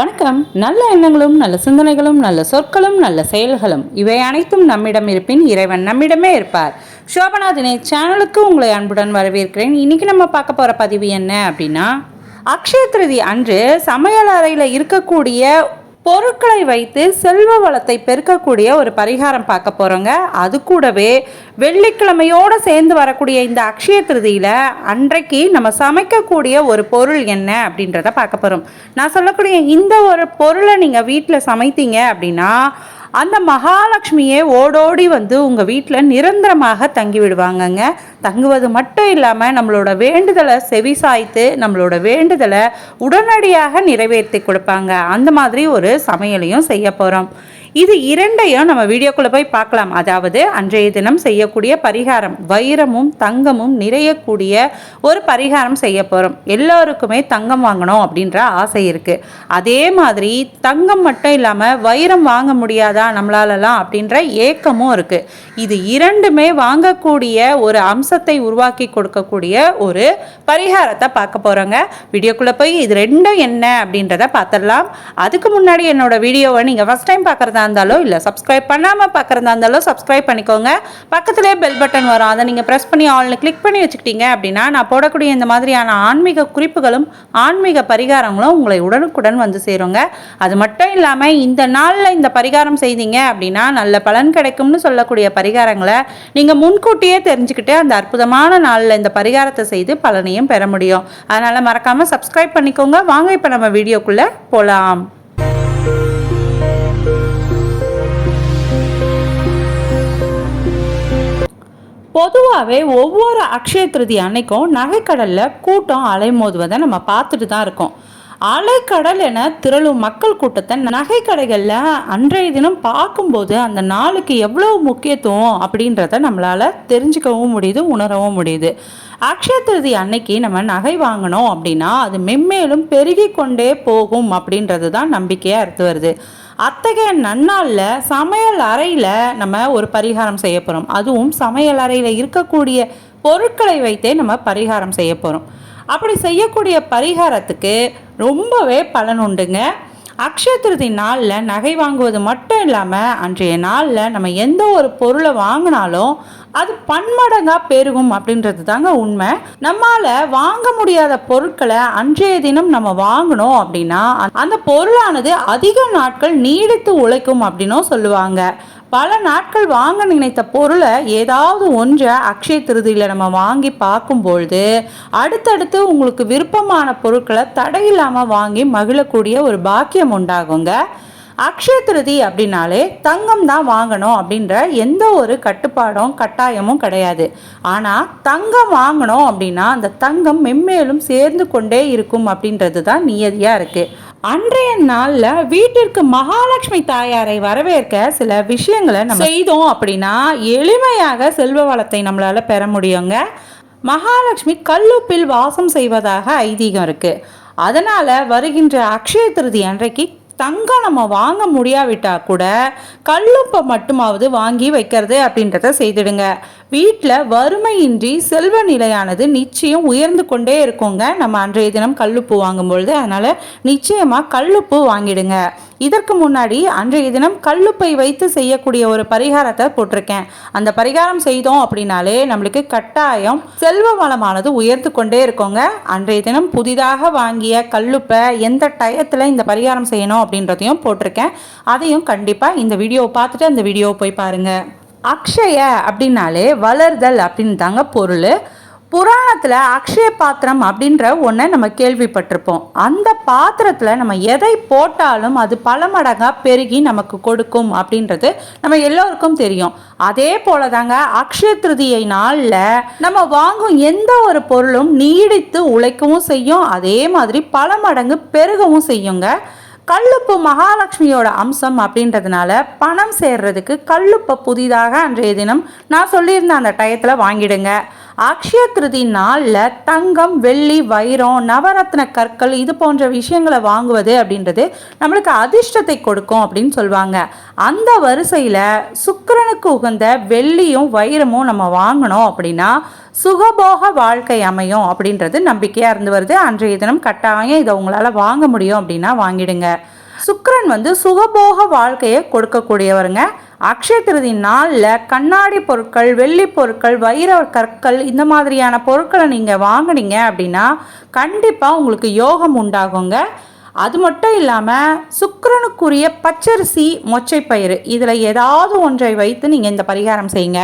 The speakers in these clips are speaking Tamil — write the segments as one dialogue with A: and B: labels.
A: வணக்கம். நல்ல எண்ணங்களும் நல்ல சிந்தனைகளும் நல்ல சொற்களும் நல்ல செயல்களும். இவை அனைத்தும் நம்மிடம் இருப்பின் இறைவன் நம்மிடமே இருப்பார். சோபனா தினேஷ் சேனலுக்கு உங்களை அன்புடன் வரவேற்கிறேன். இன்னைக்கு நம்ம பார்க்க போகிற பதிவு என்ன அப்படின்னா அக்ஷய திருதி அன்று சமையல் அறையில் இருக்கக்கூடிய பொருட்களை வைத்து செல்வ வளத்தை பெருக்கக்கூடிய ஒரு பரிகாரம் பார்க்க போகிறோங்க அது கூடவே வெள்ளிக்கிழமையோடு சேர்ந்து வரக்கூடிய இந்த அக்ஷய திருதியில் அன்றைக்கு நம்ம சமைக்கக்கூடிய ஒரு பொருள் என்ன அப்படின்றத பார்க்க போகிறோம் நான் சொல்லக்கூடிய இந்த ஒரு பொருளை நீங்கள் வீட்டில் சமைத்தீங்க அப்படின்னா அந்த மகாலட்சுமியே ஓடோடி வந்து உங்கள் வீட்டில் நிரந்தரமாக தங்கி விடுவாங்கங்க தங்குவது மட்டும் இல்லாமல் நம்மளோட வேண்டுதலை செவி சாய்த்து நம்மளோட வேண்டுதலை உடனடியாக நிறைவேற்றி கொடுப்பாங்க. அந்த மாதிரி ஒரு சமையலையும் செய்ய போகிறோம் இது இரண்டையும் நம்ம வீடியோக்குள்ளே போய் பார்க்கலாம். அதாவது அன்றைய தினம் செய்யக்கூடிய பரிகாரம் வைரமும் தங்கமும் நிறையக்கூடிய ஒரு பரிகாரம் செய்ய போகிறோம் எல்லோருக்குமே தங்கம் வாங்கணும் அப்படின்ற ஆசை இருக்குது அதே மாதிரி தங்கம் மட்டும் இல்லாமல் வைரம் வாங்க முடியாதா நம்மளாலலாம் அப்படின்ற ஏக்கமும் இருக்குது இது இரண்டுமே வாங்கக்கூடிய ஒரு அம்சத்தை உருவாக்கி கொடுக்கக்கூடிய ஒரு பரிகாரத்தை பார்க்க போகிறோங்க வீடியோக்குள்ளே போய் இது ரெண்டும் என்ன அப்படின்றத பார்த்துடலாம். அதுக்கு முன்னாடி என்னோட வீடியோவை நீங்கள் ஃபஸ்ட் டைம் பார்க்குறதா இருந்தாலோ இல்லை சப்ஸ்கிரைப் பண்ணாமல் பார்க்குறதா இருந்தாலும் சப்ஸ்கிரைப் பண்ணிக்கோங்க. பக்கத்துலேயே பெல் பட்டன் வரும். அதை நீங்கள் ப்ரெஸ் பண்ணி ஆல்னு கிளிக் பண்ணி வச்சுக்கிட்டீங்க அப்படின்னா நான் போடக்கூடிய இந்த மாதிரியான ஆன்மீக குறிப்புகளும் ஆன்மீக பரிகாரங்களும் உங்களை உடனுக்குடன் வந்து சேருங்க. அது மட்டும் இல்லாமல் இந்த நாளில் இந்த பரிகாரம் செய்தீங்க அப்படின்னா நல்ல பலன் கிடைக்கும்னு சொல்லக்கூடிய பரிகாரங்களை நீங்கள் முன்கூட்டியே தெரிஞ்சுக்கிட்டு அந்த அற்புதமான நாளில் இந்த பரிகாரத்தை செய்து பலனையும் பெற முடியும். அதனால் மறக்காமல் சப்ஸ்கிரைப் பண்ணிக்கோங்க. வாங்க இப்போ நம்ம வீடியோக்குள்ளே போகலாம் பொதுவாகவே ஒவ்வொரு அக்ஷய திருதி அன்னைக்கும் நகைக்கடலில் கூட்டம் அலைமோதுவதை நம்ம பார்த்துட்டு தான் இருக்கோம். அலைக்கடல் என திரளும் மக்கள் கூட்டத்தை நகைக்கடைகளில் அன்றைய தினம் பார்க்கும்போது அந்த நாளுக்கு எவ்வளோ முக்கியத்துவம் அப்படின்றத நம்மளால் தெரிஞ்சுக்கவும் முடியுது உணரவும் முடியுது. அக்ஷய திருதி அன்னைக்கு நம்ம நகை வாங்கினோம் அப்படின்னா அது மென்மேலும் பெருகி கொண்டே போகும் அப்படின்றது தான் நம்பிக்கையாக இருந்து வருது. அத்தகைய நன்னாளில் சமையல் அறையில் நம்ம ஒரு பரிகாரம் செய்ய போகிறோம் அதுவும் சமையல் அறையில் இருக்கக்கூடிய பொருட்களை வைத்தே நம்ம பரிகாரம் செய்ய போகிறோம் அப்படி செய்யக்கூடிய பரிகாரத்துக்கு ரொம்பவே பலன் உண்டுங்க. அக்ஷய திருதி நாளில் நகை வாங்குவது மட்டும் இல்லாமல் அன்றைய நாளில் நம்ம எந்த ஒரு பொருளை வாங்கினாலும் அது பன்மடங்காக பெருகும் அப்படின்றது தாங்க உண்மை. நம்மால் வாங்க முடியாத பொருட்களை அன்றைய தினம் நம்ம வாங்கினோம் அப்படின்னா அந்த பொருளானது அதிக நாட்கள் நீடித்து உழைக்கும் அப்படின்னும் சொல்லுவாங்க. பல நாட்கள் வாங்க நினைத்த பொருளை ஏதாவது ஒன்றை அக்ஷய திருதியில் நம்ம வாங்கி பார்க்கும்பொழுது அடுத்தடுத்து உங்களுக்கு விருப்பமான பொருட்களை தடையில்லாமல் வாங்கி மகிழக்கூடிய ஒரு பாக்கியம் உண்டாகுங்க. அக்ஷய திருதி அப்படின்னாலே தங்கம் தான் வாங்கணும் அப்படின்ற எந்த ஒரு கட்டுப்பாடும் கட்டாயமும் கிடையாது. ஆனால் தங்கம் வாங்கணும் அப்படின்னா அந்த தங்கம் மென்மேலும் சேர்ந்து கொண்டே இருக்கும் அப்படின்றது தான் நியதியாக இருக்குது அன்றைய நாளில் வீட்டிற்கு மகாலட்சுமி தாயாரை வரவேற்க சில விஷயங்களை நம்ம செய்தோம் அப்படின்னா எளிமையாக செல்வ வளத்தை நம்மளால் பெற முடியுங்க. மகாலட்சுமி கல்லுப்பில் வாசம் செய்வதாக ஐதீகம் இருக்குது அதனால் வருகின்ற அக்ஷய திருதி அன்றைக்கு தங்கம் நம்ம வாங்க முடியாவிட்டா கூட கல்லுப்பை மட்டுமாவது வாங்கி வைக்கிறது அப்படின்றத செய்திடுங்க. வீட்டில் வறுமையின்றி செல்வ நிலையானது நிச்சயம் உயர்ந்து கொண்டே இருக்குங்க. நம்ம அன்றைய தினம் கல்லுப்பு வாங்கும்பொழுது அதனால் நிச்சயமாக கல்லுப்பு வாங்கிடுங்க. இதற்கு முன்னாடி அன்றைய தினம் கல்லுப்பை வைத்து செய்யக்கூடிய ஒரு பரிகாரத்தை போட்டிருக்கேன். அந்த பரிகாரம் செய்தோம் அப்படின்னாலே நம்மளுக்கு கட்டாயம் செல்வ வளமானது உயர்த்து கொண்டே இருக்கோங்க. அன்றைய தினம் புதிதாக வாங்கிய கல்லுப்பை எந்த டயத்தில் இந்த பரிகாரம் செய்யணும் அப்படின்றதையும் போட்டிருக்கேன். அதையும் கண்டிப்பாக இந்த வீடியோவை பார்த்துட்டு அந்த வீடியோவை போய் பாருங்கள் அக்ஷய அப்படின்னாலே வளர்தல் அப்படின்னு தாங்க பொருள். புராணத்தில் அக்ஷய பாத்திரம் அப்படின்ற ஒன்றை நம்ம கேள்விப்பட்டிருப்போம். அந்த பாத்திரத்தில் நம்ம எதை போட்டாலும் அது பல மடங்காக பெருகி நமக்கு கொடுக்கும் அப்படின்றது நம்ம எல்லோருக்கும் தெரியும். அதே போல தாங்க அக்ஷய திருதியை நாளில் நம்ம வாங்கும் எந்த ஒரு பொருளும் நீடித்து உழைக்கவும் செய்யும். அதே மாதிரி பல மடங்கு பெருகவும் செய்யுங்க. கல்லுப்பு மகாலட்சுமியோட அம்சம் அப்படின்றதுனால பணம் சேர்றதுக்கு கல்லுப்பை புதிதாக அன்றைய தினம் நான் சொல்லியிருந்த அந்த டயத்தில் வாங்கிடுங்க. அக்ஷய நாளில் தங்கம் வெள்ளி வைரம் நவரத்ன கற்கள் இது போன்ற விஷயங்களை வாங்குவது அப்படின்றது நம்மளுக்கு அதிர்ஷ்டத்தை கொடுக்கும் அப்படின்னு சொல்லுவாங்க அந்த வரிசையில் சுக்கரனுக்கு உகந்த வெள்ளியும் வைரமும் நம்ம வாங்கினோம் அப்படின்னா சுகபோக வாழ்க்கை அமையும் அப்படின்றது நம்பிக்கையாக இருந்து வருது. அன்றைய தினம் கட்டாயம் இதை உங்களால் வாங்க முடியும் அப்படின்னா வாங்கிடுங்க. சுக்கரன் வந்து சுகபோக வாழ்க்கையை கொடுக்கக்கூடியவருங்க. அக்ஷய திருதி நாளில் கண்ணாடி பொருட்கள் வெள்ளி பொருட்கள் வைர கற்கள் இந்த மாதிரியான பொருட்களை நீங்கள் வாங்குனீங்க அப்படின்னா கண்டிப்பாக உங்களுக்கு யோகம் உண்டாகுங்க. அது மட்டும் இல்லாமல் சுக்கிரனுக்குரிய பச்சரிசி மொச்சைப்பயிறு இதில் ஏதாவது ஒன்றை வைத்து நீங்கள் இந்த பரிகாரம் செய்யுங்க.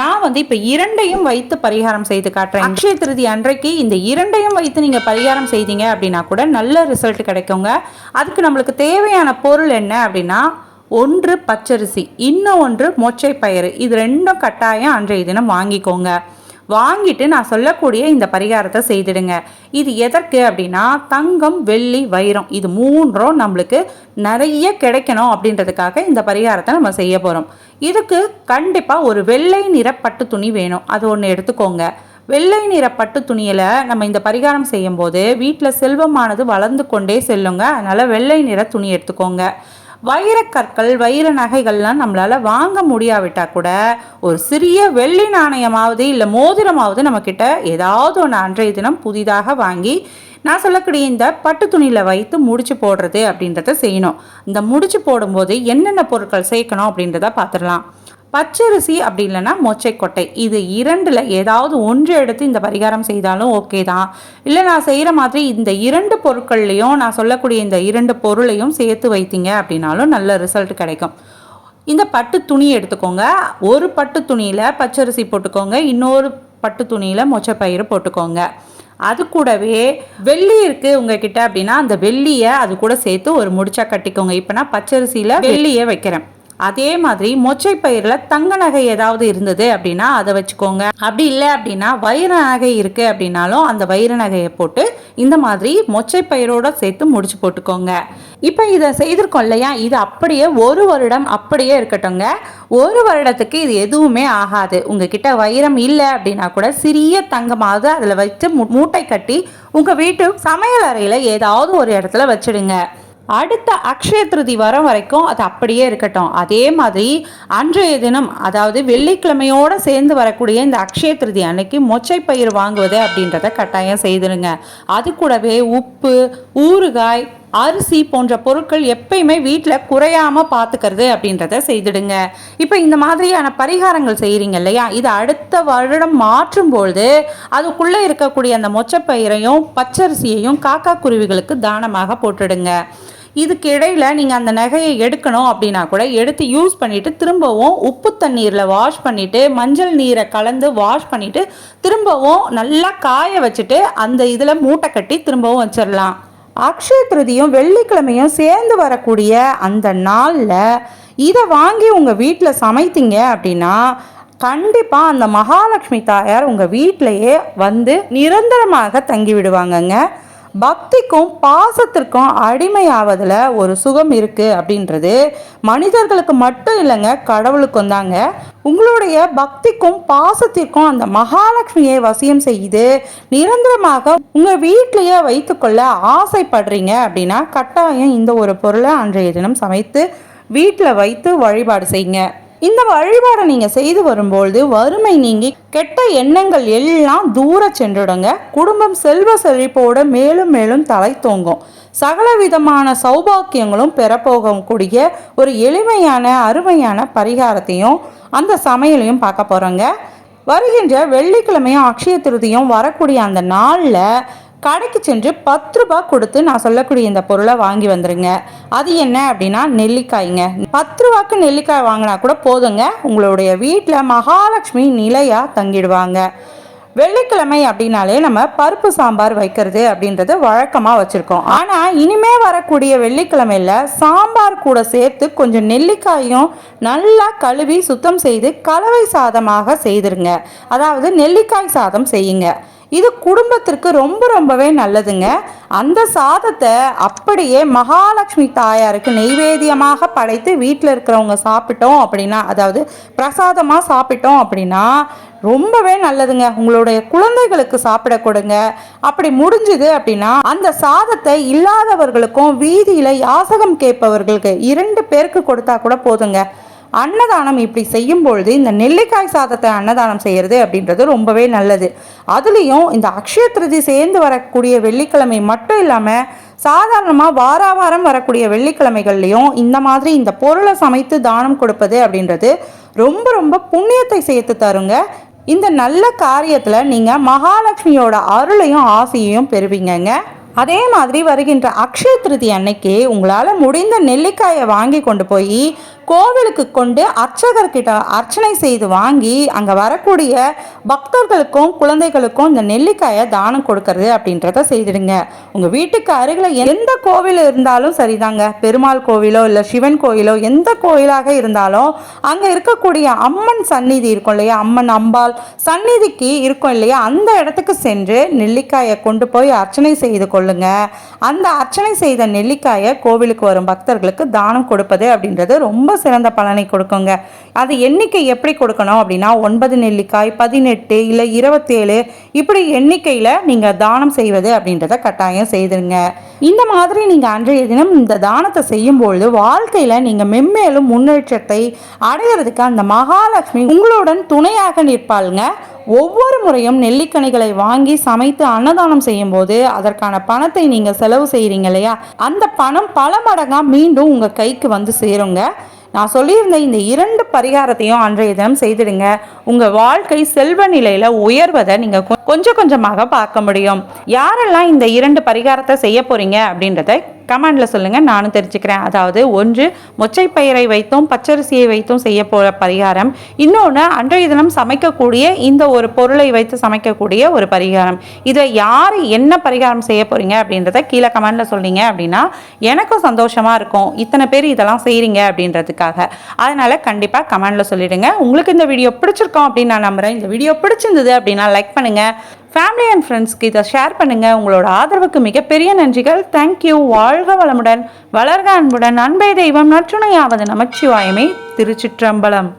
A: நான் வந்து இப்போ இரண்டையும் வைத்து பரிகாரம் செய்து காட்டுறேன். அக்ஷய திருதி அன்றைக்கு இந்த இரண்டையும் வைத்து நீங்கள் பரிகாரம் செய்தீங்க அப்படின்னா கூட நல்ல ரிசல்ட் கிடைக்குங்க. அதுக்கு நம்மளுக்கு தேவையான பொருள் என்ன அப்படின்னா ஒன்று பச்சரிசி இன்னும் ஒன்று மொச்சைப்பயிறு. இது ரெண்டும் கட்டாயம் அன்றைய தினம் வாங்கிக்கோங்க. வாங்கிட்டு நான் சொல்லக்கூடிய இந்த பரிகாரத்தை செய்திடுங்க. இது எதற்கு அப்படின்னா தங்கம் வெள்ளி வைரம் இது மூன்றும் நம்மளுக்கு நிறைய கிடைக்கணும் அப்படின்றதுக்காக இந்த பரிகாரத்தை நம்ம செய்ய போகிறோம் இதுக்கு கண்டிப்பாக ஒரு வெள்ளை நிற பட்டு துணி வேணும். அது ஒன்று எடுத்துக்கோங்க. வெள்ளை நிற பட்டு துணியில் நம்ம இந்த பரிகாரம் செய்யும்போது வீட்டில் செல்வமானது வளர்ந்து கொண்டே செல்லுங்க. அதனால் வெள்ளை நிற துணி எடுத்துக்கோங்க. வைரக்கற்கள் வைர நகைகள்லாம் நம்மளால் வாங்க முடியாவிட்டால் கூட ஒரு சிறிய வெள்ளி நாணயமாவது இல்லை மோதிரமாவது நம்மக்கிட்ட ஏதாவது ஒன்று அன்றைய தினம் புதிதாக வாங்கி நான் சொல்லக்கூடிய இந்த பட்டு துணியில் வைத்து முடிச்சு போடுறது அப்படின்றத செய்யணும். இந்த முடிச்சு போடும்போது என்னென்ன பொருட்கள் சேர்க்கணும் அப்படின்றத பார்த்துடலாம். பச்சரிசி அப்படி இல்லைன்னா மொச்சைக்கொட்டை. இது இரண்டில் ஏதாவது ஒன்று எடுத்து இந்த பரிகாரம் செய்தாலும் ஓகே தான். இல்லை நான் செய்கிற மாதிரி இந்த இரண்டு பொருட்கள்லையும் நான் சொல்லக்கூடிய இந்த இரண்டு பொருளையும் சேர்த்து வைத்தீங்க அப்படின்னாலும் நல்ல ரிசல்ட் கிடைக்கும். இந்த பட்டு துணி எடுத்துக்கோங்க. ஒரு பட்டு துணியில் பச்சரிசி போட்டுக்கோங்க. இன்னொரு பட்டு துணியில் மொச்சப்பயிறு போட்டுக்கோங்க. அது கூடவே வெள்ளி இருக்குது உங்ககிட்ட அப்படின்னா அந்த வெள்ளியை அது கூட சேர்த்து ஒரு முடிச்சா கட்டிக்கோங்க. இப்போ நான் பச்சரிசியில் வெள்ளியை வைக்கிறேன். அதே மாதிரி மொச்சை பயிரில் தங்க நகை ஏதாவது இருந்தது அப்படின்னா அதை வச்சுக்கோங்க. அப்படி இல்லை அப்படின்னா வைர நகை இருக்கு அப்படின்னாலும் அந்த வைர நகையை போட்டு இந்த மாதிரி மொச்சை பயிரோட சேர்த்து முடிச்சு போட்டுக்கோங்க. இப்போ இதை செய்திருக்கோம் இல்லையா? இது அப்படியே ஒரு வருடம் அப்படியே இருக்கட்டும்ங்க. ஒரு வருடத்துக்கு இது எதுவுமே ஆகாது. உங்ககிட்ட வைரம் இல்லை அப்படின்னா கூட சிறிய தங்கமாவது அதில் வச்சு மூட்டை கட்டி உங்கள் வீட்டு சமையல் அறையில் ஏதாவது ஒரு இடத்துல வச்சுடுங்க. அடுத்த அக்ஷய திருதி வரம் வரைக்கும் அது அப்படியே இருக்கட்டும். அதே மாதிரி அன்றைய தினம் அதாவது வெள்ளிக்கிழமையோடு சேர்ந்து வரக்கூடிய இந்த அக்ஷய திருதி அன்னைக்கு மொச்சை பயிர் வாங்குவது அப்படின்றத கட்டாயம் செய்திருங்க அது கூடவே உப்பு ஊறுகாய் அரிசி போன்ற பொருட்கள் எப்பயுமே வீட்டில் குறையாமல் பார்த்துக்கிறது அப்படின்றத செய்திடுங்க. இப்போ இந்த மாதிரியான பரிகாரங்கள் செய்கிறீங்க இல்லையா? இது அடுத்த வருடம் மாற்றும் பொழுது அதுக்குள்ளே இருக்கக்கூடிய அந்த மொச்சப்பயிரையும் பச்சரிசியையும் காக்கா குருவிகளுக்கு தானமாக போட்டுடுங்க. இதுக்கு இடையில் நீங்கள் அந்த நகையை எடுக்கணும் அப்படின்னா கூட எடுத்து யூஸ் பண்ணிவிட்டு திரும்பவும் உப்பு தண்ணீரில் வாஷ் பண்ணிவிட்டு மஞ்சள் நீரை கலந்து வாஷ் பண்ணிவிட்டு திரும்பவும் நல்லா காய வச்சுட்டு அந்த இதில் மூட்டை கட்டி திரும்பவும் வச்சிடலாம் அக்ஷய திருதியும் வெள்ளிக்கிழமையும் சேர்ந்து வரக்கூடிய அந்த நாளில் இதை வாங்கி உங்கள் வீட்டில் சமைத்தீங்க அப்படின்னா கண்டிப்பாக அந்த மகாலட்சுமி தாயார் உங்கள் வீட்டிலையே வந்து நிரந்தரமாக தங்கி விடுவாங்கங்க பக்திக்கும் பாசத்திற்கும் அடிமையாவதில் ஒரு சுகம் இருக்குது அப்படின்றது மனிதர்களுக்கு மட்டும் இல்லைங்க கடவுளுக்கும் தாங்க. உங்களுடைய பக்திக்கும் பாசத்திற்கும் அந்த மகாலட்சுமியை வசியம் செய்து நிரந்தரமாக உங்கள் வீட்டிலையே வைத்துக்கொள்ள ஆசைப்படுறீங்க அப்படின்னா கட்டாயம் இந்த ஒரு பொருளை அன்றைய தினம் சமைத்து வீட்டில் வைத்து வழிபாடு செய்யுங்க. இந்த வழிபாடை நீங்கள் செய்து வரும்பொழுது வறுமை நீங்கி கெட்ட எண்ணங்கள் எல்லாம் தூர சென்றுடுங்க. குடும்பம் செல்வ செழிப்போடு மேலும் மேலும் தலை தோங்கும். சகல விதமான சௌபாக்கியங்களும் பெறப்போகக்கூடிய ஒரு எளிமையான அருமையான பரிகாரத்தையும் அந்த சமையலையும் பார்க்க போகிறோங்க வருகின்ற வெள்ளிக்கிழமையும் அக்ஷய திருதியும் வரக்கூடிய அந்த நாளில் கடைக்கு சென்று பத்து ரூபாய் கொடுத்து நான் சொல்லக்கூடிய இந்த பொருளை வாங்கி வந்துருங்க. அது என்ன அப்படின்னா நெல்லிக்காய்ங்க. பத்து ரூபாய்க்கு நெல்லிக்காய் வாங்கினா கூட போதுங்க. உங்களுடைய வீட்டில் மகாலட்சுமி நிலையாக தங்கிடுவாங்க. வெள்ளிக்கிழமை அப்படின்னாலே நம்ம பருப்பு சாம்பார் வைக்கிறது அப்படின்றது வழக்கமாக வச்சுருக்கோம். ஆனால் இனிமே வரக்கூடிய வெள்ளிக்கிழமையில் சாம்பார் கூட சேர்த்து கொஞ்சம் நெல்லிக்காயும் நல்லா கழுவி சுத்தம் செய்து கலவை சாதமாக செய்திருங்க. அதாவது நெல்லிக்காய் சாதம் செய்யுங்க. இது குடும்பத்திற்கு ரொம்ப ரொம்பவே நல்லதுங்க. அந்த சாதத்தை அப்படியே மகாலட்சுமி தாயாருக்கு நெய்வேத்தியமாக படைத்து வீட்டில் இருக்கிறவங்க சாப்பிட்டோம் அப்படின்னா அதாவது பிரசாதமாக சாப்பிட்டோம் அப்படின்னா ரொம்பவே நல்லதுங்க. உங்களுடைய குழந்தைகளுக்கு சாப்பிட கொடுங்க. அப்படி முடிஞ்சுது அப்படின்னா அந்த சாதத்தை இல்லாதவர்களுக்கும் வீதியில் யாசகம் கேட்பவர்களுக்கு இரண்டு பேருக்கு கொடுத்தா கூட போதுங்க. அன்னதானம் இப்படி செய்யும் பொழுது இந்த நெல்லிக்காய் சாதத்தை அன்னதானம் செய்கிறது அப்படின்றது ரொம்பவே நல்லது. அதுலேயும் இந்த அக்ஷய திருதி சேர்ந்து வரக்கூடிய வெள்ளிக்கிழமை மட்டும் இல்லாமல் சாதாரணமாக வார வாரம் வரக்கூடிய வெள்ளிக்கிழமைகள்லையும் இந்த மாதிரி இந்த பொருளை சமைத்து தானம் கொடுப்பது அப்படின்றது ரொம்ப ரொம்ப புண்ணியத்தை சேர்த்து தருங்க. இந்த நல்ல காரியத்தில் நீங்கள் மகாலட்சுமியோட அருளையும் ஆசையையும் பெறுவீங்கங்க. அதே மாதிரி வருகின்ற அக்ஷய திருதி அன்னைக்கு உங்களால் முடிந்த நெல்லிக்காயை வாங்கி கொண்டு போய் கோவிலுக்கு கொண்டு அர்ச்சகர்கிட்ட அர்ச்சனை செய்து வாங்கி அங்கே வரக்கூடிய பக்தர்களுக்கும் குழந்தைகளுக்கும் இந்த நெல்லிக்காயை தானம் கொடுக்கறது அப்படின்றத செய்திடுங்க. உங்கள் வீட்டுக்கு அருகில் எந்த கோவில் இருந்தாலும் சரிதாங்க. பெருமாள் கோவிலோ இல்லை சிவன் கோயிலோ எந்த கோயிலாக இருந்தாலும் அங்கே இருக்கக்கூடிய அம்மன் சந்நிதி இருக்கும் இல்லையா? அம்மன் அம்பாள் சந்நிதிக்கு இருக்கும் இல்லையா? அந்த இடத்துக்கு சென்று நெல்லிக்காயை கொண்டு போய் அர்ச்சனை செய்து கொள்ளுங்க அந்த அர்ச்சனை செய்த நெல்லிக்காயை கோவிலுக்கு வரும் பக்தர்களுக்கு தானம் கொடுப்பது அப்படின்றது ரொம்ப சிறந்த பலனை கொடுக்குங்க. அது எண்ணிக்கை எப்படி கொடுக்கணும் அப்படின்னா ஒன்பது நெல்லிக்காய் பதினெட்டு இல்லை இருபத்தேழு இப்படி எண்ணிக்கையில் நீங்கள் தானம் செய்வது அப்படின்றத கட்டாயம் செய்திருங்க. இந்த மாதிரி நீங்கள் அன்றைய தினம் இந்த தானத்தை செய்யும்பொழுது வாழ்க்கையில் நீங்கள் மென்மேலும் முன்னேற்றத்தை அடையிறதுக்கு அந்த மகாலட்சுமி உங்களுடன் துணையாக நிற்பாளுங்க. ஒவ்வொரு முறையும் நெல்லிக்கனிகளை வாங்கி சமைத்து அன்னதானம் செய்யும்போது அதற்கான பணத்தை நீங்கள் செலவு செய்கிறீங்க இல்லையா? அந்த பணம் பல மடங்காக மீண்டும் உங்கள் கைக்கு வந்து சேருங்க. நான் சொல்லியிருந்த இந்த இரண்டு பரிகாரத்தையும் அன்றைய தினம் செய்திடுங்க. உங்கள் வாழ்க்கை செல்வ நிலையில் உயர்வதை நீங்கள் கொஞ்சம் கொஞ்சமாக பார்க்க முடியும். யாரெல்லாம் இந்த இரண்டு பரிகாரத்தை செய்ய போகிறீங்க அப்படின்றத கமெண்டில் சொல்லுங்கள் நானும் தெரிஞ்சுக்கிறேன். அதாவது ஒன்று மொச்சை பயிரை வைத்தும் பச்சரிசியை வைத்தும் செய்ய போகிற பரிகாரம். இன்னொன்று அன்றைய தினம் சமைக்கக்கூடிய இந்த ஒரு பொருளை வைத்து சமைக்கக்கூடிய ஒரு பரிகாரம். இதை யார் என்ன பரிகாரம் செய்ய போகிறீங்க அப்படின்றத கீழே கமெண்டில் சொன்னீங்க அப்படின்னா எனக்கும் சந்தோஷமாக இருக்கும். இத்தனை பேர் இதெல்லாம் செய்கிறீங்க அப்படின்றதுக்காக. அதனால் கண்டிப்பாக கமெண்டில் சொல்லிவிடுங்க உங்களுக்கு இந்த வீடியோ பிடிச்சிருக்கோம் அப்படின்னு நான் நம்புகிறேன் இந்த வீடியோ பிடிச்சிருந்தது அப்படின்னா லைக் பண்ணுங்கள் ஃபேமிலி அண்ட் ஃப்ரெண்ட்ஸ்க்கு இதை ஷேர் பண்ணுங்கள் உங்களோட ஆதரவுக்கு மிகப்பெரிய நன்றிகள். தேங்க்யூ வாழ்க வளமுடன் வளர்க அன்புடன். அன்பை தெய்வம் நற்றுணையாவது நமச்சிவாயமே. திருச்சிற்றம்பலம்.